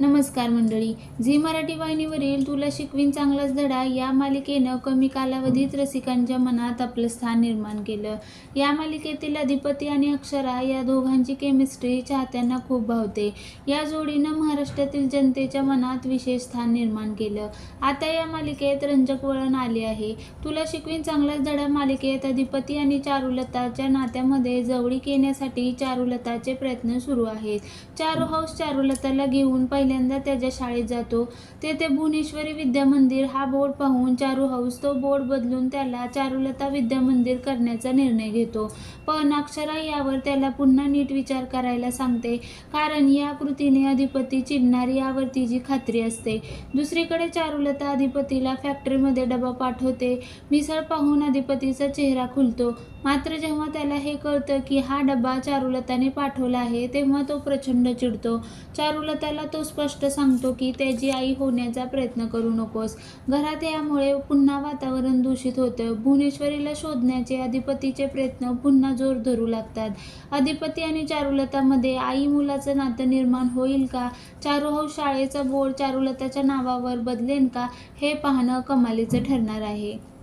नमस्कार मंडळी. झी मराठी वाहिनीवरील तुला शिकवीन चांगलाच धडा या मालिकेनं कमी कालावधीत रसिकांच्या मनात आपलं स्थान निर्माण केलं. या मालिकेतील अधिपती आणि अक्षरा या दोघांची केमिस्ट्री चाहत्यांना खूप भावते. या जोडीनं महाराष्ट्रातील जनतेच्या मनात विशेष स्थान निर्माण केलं. आता या मालिकेत रंजक वळण आले आहे. तुला शिकवीन चांगलाच धडा मालिकेत अधिपती आणि चारुलताच्या नात्यामध्ये जवळीक येण्यासाठी चारुलताचे प्रयत्न सुरू आहेत. चारू हाऊस चारुलताला घेऊन पहिल्यांदा त्याच्या शाळेत जातो. तेथे भुवनेश्वरी विद्या मंदिर हा बोर्ड पाहून चारू हाऊस तो बोर्ड बदलून त्याला चारुलता विद्या मंदिर करण्याचा निर्णय घेतो. पण अक्षरा यावर त्याला पुन्हा नीट विचार करायला सांगते. कारण या कृतीने अधिपती चिडणार यावर तिची खात्री असते. दुसरीकडे चारुलता अधिपतीला फॅक्टरीमध्ये डबा पाठवते. मिसळ पाहून अधिपतीचा चेहरा खुलतो. मात्र जेव्हा त्याला हे कळतं की हा डबा चारुलताने पाठवला आहे तेव्हा तो प्रचंड चिडतो. चारुलताला तो स्पष्ट सांगतो की त्याची आई होण्याचा प्रयत्न करू नकोस. घरात यामुळे पुन्हा वातावरण दूषित होतं. भुवनेश्वरीला शोधण्याचे अधिपतीचे प्रयत्न पुन्हा जोर धरू लागतात. अधिपती आणि चारुलतामध्ये आई मुलाचं नातं निर्माण होईल का? चारू हो शाळेचा बोर्ड चारुलताच्या नावावर बदलेन का? हे पाहणं कमालीचं ठरणार आहे.